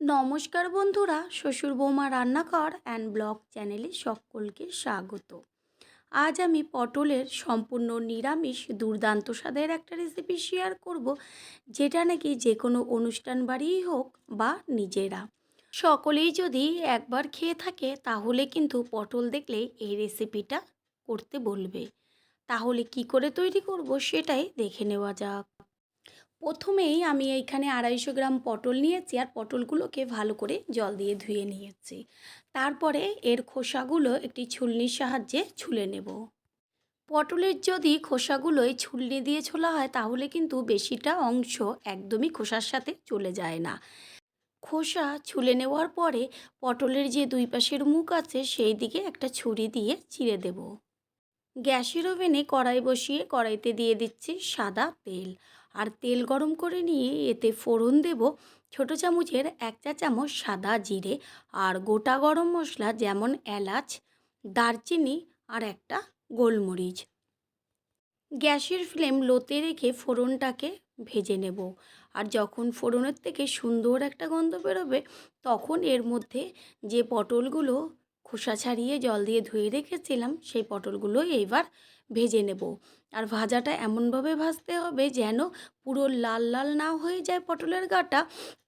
নমস্কার বন্ধুরা, শ্বশুর বৌমা রান্নাঘর অ্যান্ড ব্লগ চ্যানেলে সকলকে স্বাগত। আজ আমি পটলের সম্পূর্ণ নিরামিষ দুর্দান্ত স্বাদের একটা রেসিপি শেয়ার করব, যেটা নাকি যে কোনো অনুষ্ঠান বাড়িই হোক বা নিজেরা। সকলেই যদি একবার খেয়ে থাকে, তাহলে কিন্তু পটল দেখলেই এই রেসিপিটা করতে বলবে। তাহলে কি করে তৈরি করব সেটাই দেখে নেওয়া যাক। প্রথমেই আমি এইখানে আড়াইশো গ্রাম পটল নিয়েছি আর পটলগুলোকে ভালো করে জল দিয়ে ধুয়ে নিয়েছি। তারপরে এর খোসাগুলো একটি ছুলনির সাহায্যে ছুলে নেব। পটলের যদি খোসাগুলোই ছুলনি দিয়ে ছোলা হয়, তাহলে কিন্তু বেশিটা অংশ একদমই খোসার সাথে চলে যায় না। খোসা ছুলে নেওয়ার পরে পটলের যে দুই পাশের মুখ আছে, সেই দিকে একটা ছুরি দিয়ে চিড়ে দেব। গ্যাসের ওভেনে কড়াই বসিয়ে কড়াইতে দিয়ে দিচ্ছি সাদা তেল। আর তেল গরম করে নিয়ে এতে ফোড়ন দেব ছোটো চামচের এক চা চামচ সাদা জিরে আর গোটা গরম মশলা যেমন এলাচ, দারচিনি আর একটা গোলমরিচ। গ্যাসের ফ্লেম লোতে রেখে ফোড়নটাকে ভেজে নেব। আর যখন ফোড়নের থেকে সুন্দর একটা গন্ধ বেরোবে, তখন এর মধ্যে যে পটলগুলো খোসা ছাড়িয়ে জল দিয়ে ধুয়ে রেখেছিলাম, সেই পটলগুলো এইবার ভেজে নেব। আর ভাজাটা এমনভাবে ভাজতে হবে যেন পুরো লাল লাল না হয়ে যায় পটলের গাটা,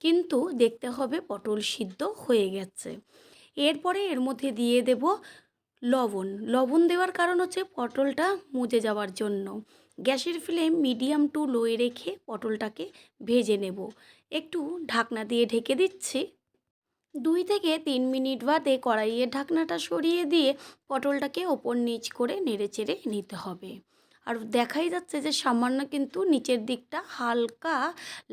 কিন্তু দেখতে হবে পটল সিদ্ধ হয়ে গেছে। এরপরে এর মধ্যে দিয়ে দেব লবণ। লবণ দেওয়ার কারণ হচ্ছে পটলটা মুজে যাওয়ার জন্য। গ্যাসের ফ্লেম মিডিয়াম টু লোয়ে রেখে পটলটাকে ভেজে নেব। একটু ঢাকনা দিয়ে ঢেকে দিচ্ছি। দুই থেকে তিন মিনিট বাদে কড়াইয়ের ঢাকনাটা সরিয়ে দিয়ে পটলটাকে ওপর নিচ করে নেড়ে চেড়ে নিতে হবে। আর দেখাই যাচ্ছে যে সামান্য কিন্তু নিচের দিকটা হালকা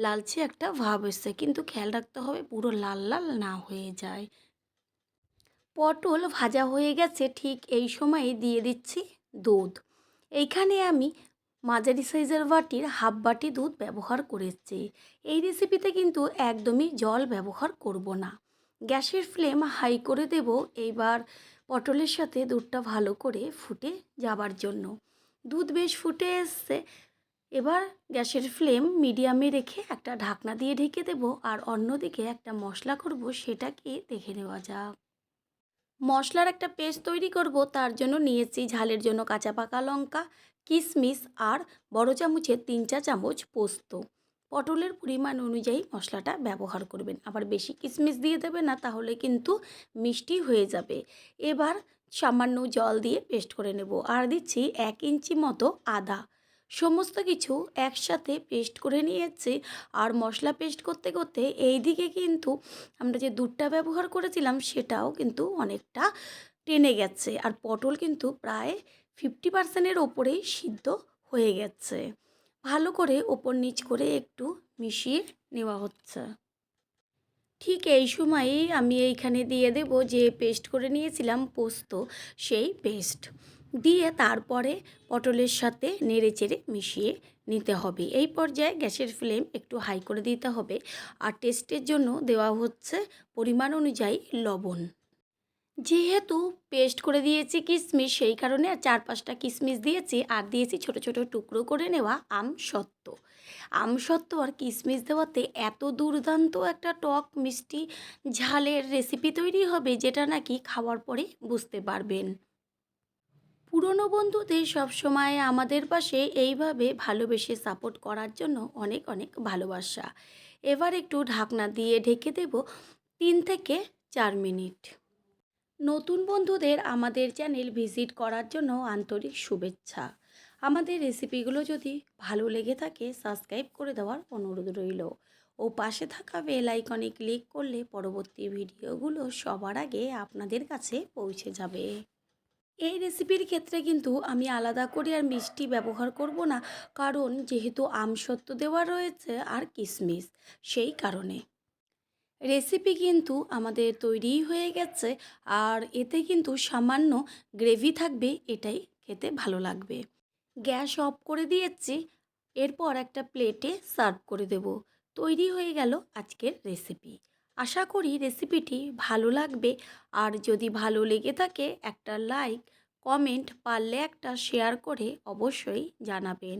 লালচে একটা ভাব এসছে, কিন্তু খেয়াল রাখতে হবে পুরো লাল লাল না হয়ে যায়। পটল ভাজা হয়ে গেছে, ঠিক এই সময়ে দিয়ে দিচ্ছি দুধ। এইখানে আমি মাঝারি সাইজের বাটির হাফ বাটি দুধ ব্যবহার করেছি। এই রেসিপিতে কিন্তু একদমই জল ব্যবহার করব না। গ্যাসের ফ্লেম হাই করে দেব এইবার পটলের সাথে দুধটা ভালো করে ফুটে যাবার জন্য। দুধ বেশ ফুটে এসছে। এবার গ্যাসের ফ্লেম মিডিয়ামে রেখে একটা ঢাকনা দিয়ে ঢেকে দেব আর অন্যদিকে একটা মশলা করব সেটাকে দেখে নেওয়া যাক। মশলার একটা পেস্ট তৈরি করব, তার জন্য নিয়েছি ঝালের জন্য কাঁচা পাকা লঙ্কা কিশমিশ আর বড় চামচের তিন চা চামচ পোস্ত। পটলের পরিমাণ অনুযায়ী মশলাটা ব্যবহার করবেন। আবার বেশি কিশমিশ দিয়ে দেবে না, তাহলে কিন্তু মিষ্টি হয়ে যাবে। এবার সামান্য জল দিয়ে পেস্ট করে নেব। আর দিচ্ছি এক ইঞ্চি মতো আদা। সমস্ত কিছু একসাথে পেস্ট করে নিয়েছি। আর মশলা পেস্ট করতে করতে এই দিকে কিন্তু আমরা যে দুধটা ব্যবহার করেছিলাম, সেটাও কিন্তু অনেকটা টেনে গেছে। আর পটল কিন্তু প্রায় ফিফটি পার্সেন্টের ওপরেই সিদ্ধ হয়ে গেছে। ভালো করে ওপর নিচ করে একটু মিশিয়ে নেওয়া হচ্ছে। ঠিক এই সময়েই আমি এইখানে দিয়ে দেব যে পেস্ট করে নিয়েছিলাম পোস্ত, সেই পেস্ট। দিয়ে তারপরে পটলের সাথে নেড়ে চেড়ে মিশিয়ে নিতে হবে। এই পর্যায়ে গ্যাসের ফ্লেম একটু হাই করে দিতে হবে। আর টেস্টের জন্য দেওয়া হচ্ছে পরিমাণ অনুযায়ী লবণ। যেহেতু পেস্ট করে দিয়েছি কিশমিশ সেই কারণে আর চার পাঁচটা কিশমিশ দিয়েছি আর দিয়েছি ছোট ছোট টুকরো করে নেওয়া আম সত্ত্ব আম সত্ত্ব আর কিশমিশ দেওয়াতে এত দুর্দান্ত একটা টক, মিষ্টি, ঝালের রেসিপি তৈরি হবে যেটা নাকি খাওয়ার পরে বুঝতে পারবেন। পুরনো বন্ধুদের সবসময় আমাদের পাশে এইভাবে ভালোবেসে সাপোর্ট করার জন্য অনেক অনেক ভালোবাসা। এবার একটু ঢাকনা দিয়ে ঢেকে দেব তিন থেকে চার মিনিট। নতুন বন্ধুদের আমাদের চ্যানেল ভিজিট করার জন্য আন্তরিক শুভেচ্ছা। আমাদের রেসিপিগুলো যদি ভালো লেগে থাকে, সাবস্ক্রাইব করে দেওয়ার অনুরোধ রইল। ও পাশে থাকা বেল আইকনে ক্লিক করলে পরবর্তী ভিডিওগুলো সবার আগে আপনাদের কাছে পৌঁছে যাবে। এই রেসিপির ক্ষেত্রে কিন্তু আমি আলাদা করে আর মিষ্টি ব্যবহার করব না, কারণ যেহেতু আমসত্ব দেওয়া রয়েছে আর কিশমিশ, সেই কারণে। রেসিপি কিন্তু আমাদের তৈরিই হয়ে গেছে, আর এতে কিন্তু সামান্য গ্রেভি থাকবে, এটাই খেতে ভালো লাগবে। গ্যাস অফ করে দিয়েছি, এরপর একটা প্লেটে সার্ভ করে দেব। তৈরি হয়ে গেল আজকের রেসিপি আশা করি রেসিপিটি ভালো লাগবে, আর যদি ভালো লেগে থাকে একটা লাইক কমেন্ট পারলে একটা শেয়ার করে অবশ্যই জানাবেন।